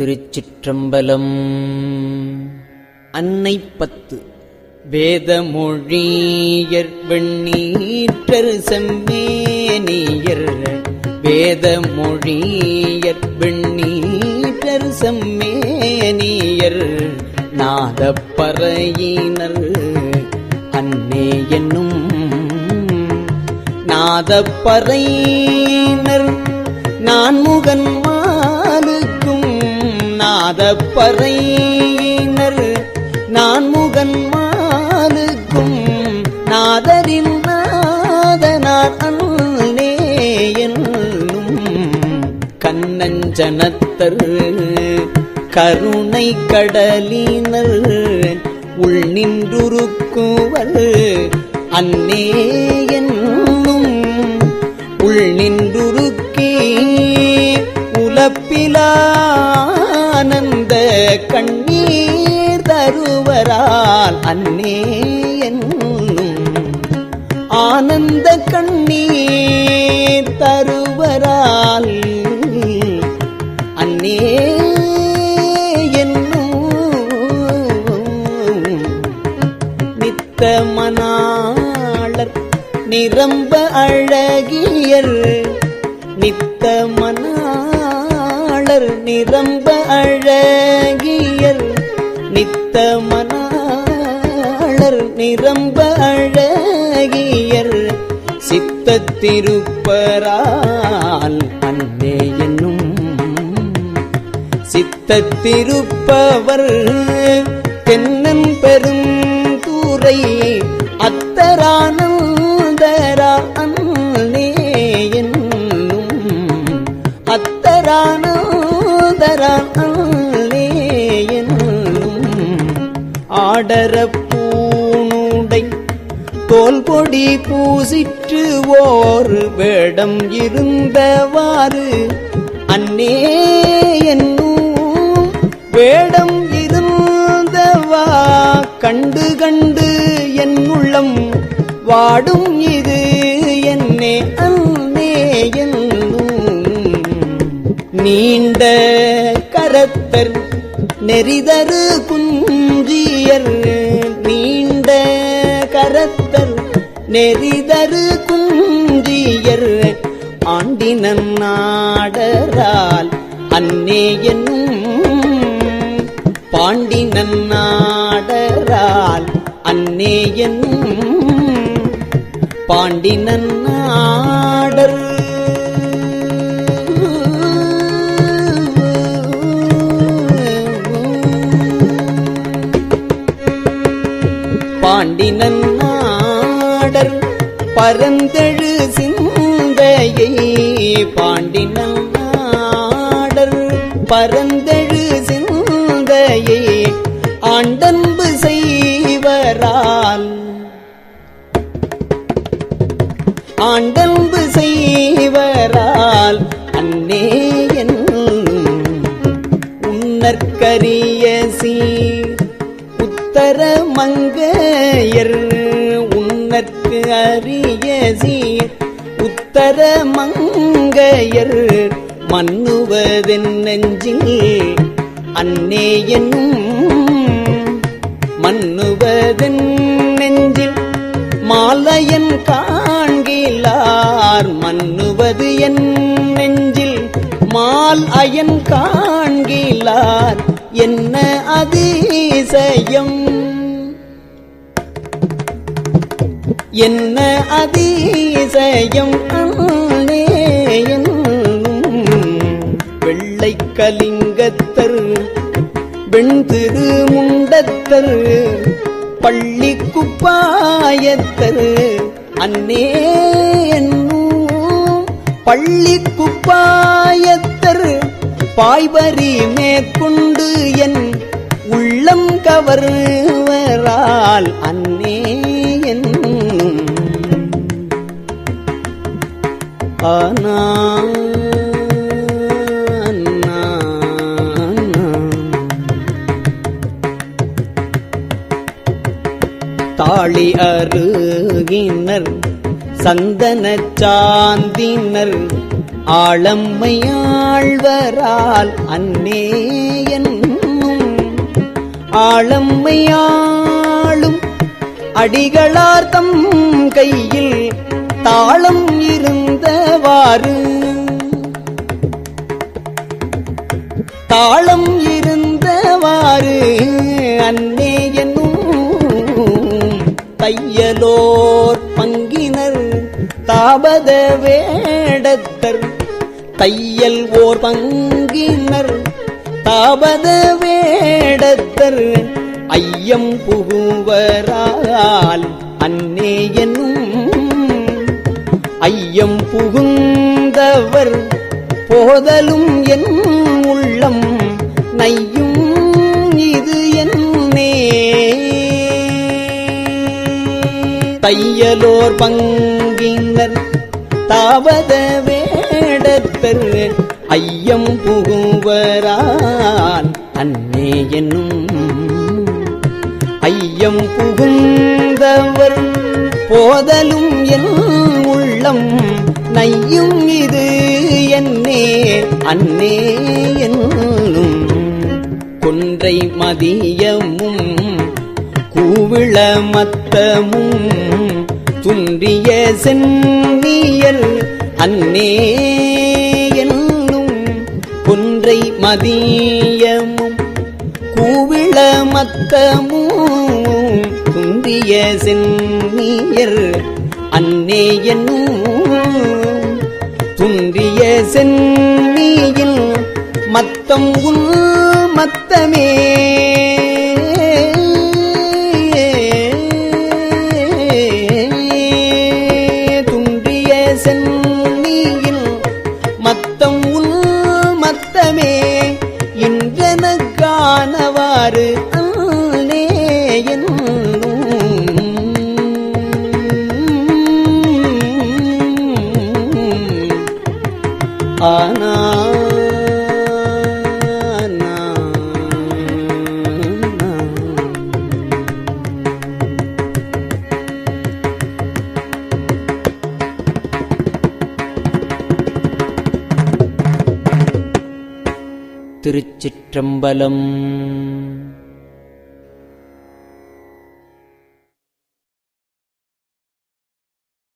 திருச்சிற்றம்பலம். அன்னை பத்து. வேதமொழியர் வெண்ணீற்றர் செம்மேனியர். வேதமொழியர் வெண்ணீற்றர் செம்மேனியர். நாதப்பறையினர் அன்னே என்னும் நாதப்பறையினர். நான் முகன் பறையினர் நான் முகன் மாலுக்கும் நாதரின் நாதனார் அன்னே கண்ணஞ்சனத்தர் கருணை கடலினர் உள் நின்றுருக்குவர். அன்னே என்னும் உள் நின்றுருக்கே கண்ணீர் தருவரால் அன்னே என்னும் ஆனந்த கண்ணீர் தருவரால் அன்னே என்னும் நித்த மணாளர் நிரம்ப அழகியல் நித்த மனா மலர் நிரம்ப அழகியர் நித்த மணாளர் நிரம்ப அழகியர் சித்தத்திருப்பரால் அன்னே என்னும் சித்தத்திருப்பவர் தென்னன் பெரும் தூரை ஆடர பூணுடை தோல் பொடி பூசிற்று ஓர் வேடம் இருந்தவாறு அன்னே என்னும் வேடம் இருந்தவா? கண்டு கண்டு என் உள்ளம் வாடும் இது என்னே அன்னே என்னும் நீண்ட கரத்தர் நெறிதரு குஞ்சியர் நெறிதரு குஞ்சியர் ஆண்டினன் நாடரால் அன்னே என்னும் பாண்டினன் நாடரால் அன்னே என்னும் பாண்டினன் நாடர். பாண்டினன் நாடர் பரந்தெழு சிந்தையை பாண்டினன் நாடர் பரந்தெழு சிந்தையை ஆண்டன்பு செய்வரால். ஆண்டன்பு செய்வரால் அன்னே உன்னற்கரிய சீர். உத்தர மங்கையர் உன்னற் அரிய சீர். உத்தர மங்கையர் மன்னுவதென் நெஞ்சில் அன்னே என்னும் மன்னுவதென் நெஞ்சில் மாலையன் காண்கிலார் மன்னுவது என் நெஞ்சில் மால் அயன் காண்கிலார். என்ன அதிசயம்? என்ன அதிசயம் அன்னே வெள்ளை கலிங்கத்தர் வெண்திரு முண்டத்தர் பள்ளி குப்பாயத்தர் அன்னே பள்ளி குப்பாயத்தர் பாய்வரி மேற்கொண்டு என் உள்ளம் கவர்வரால் அன்னே ஆனா தாளி அருகினர் சந்தன சாந்தினர் ஆளம்மையாழ்வரால் அன்னே என்னும் ஆளம்மையாளும் அடிகளார்த்தம் கையில் தாளம் இருந்தவாறு. தாளம் இருந்தவாறு அன்னே என்னும் தையலோர் பங்கினர் தாபத வேடத்தர். தையல் ஓர் பங்கினர் தாபத வேடத்தர். ஐயம் புகுவரால் அன்னே என்னும் ஐயம் புகுந்தவர் போதலும் என் உள்ளம் நையும் இது என்னே. தையலோர் பங்கினர் தாவத வேடத்தர் ஐயம் புகுவரான் அன்னே என்னும் ஐயம் புகுந்தவர் போதலும் என் உள்ளம். நையும் இது என்னே அன்னே என்னும். கொன்றை மதியமும் கூவிள மத்தமும். துன்றிய சென்னியல் அன்னே என்னும். கொன்றை மதியமும் கூவிள மத்தமும். துந்திய சென்னியர் அன்னே என்னும் துன்றிய சென்னியில் மத்தம் உள் மத்தமே. திருச்சிற்றம்பலம்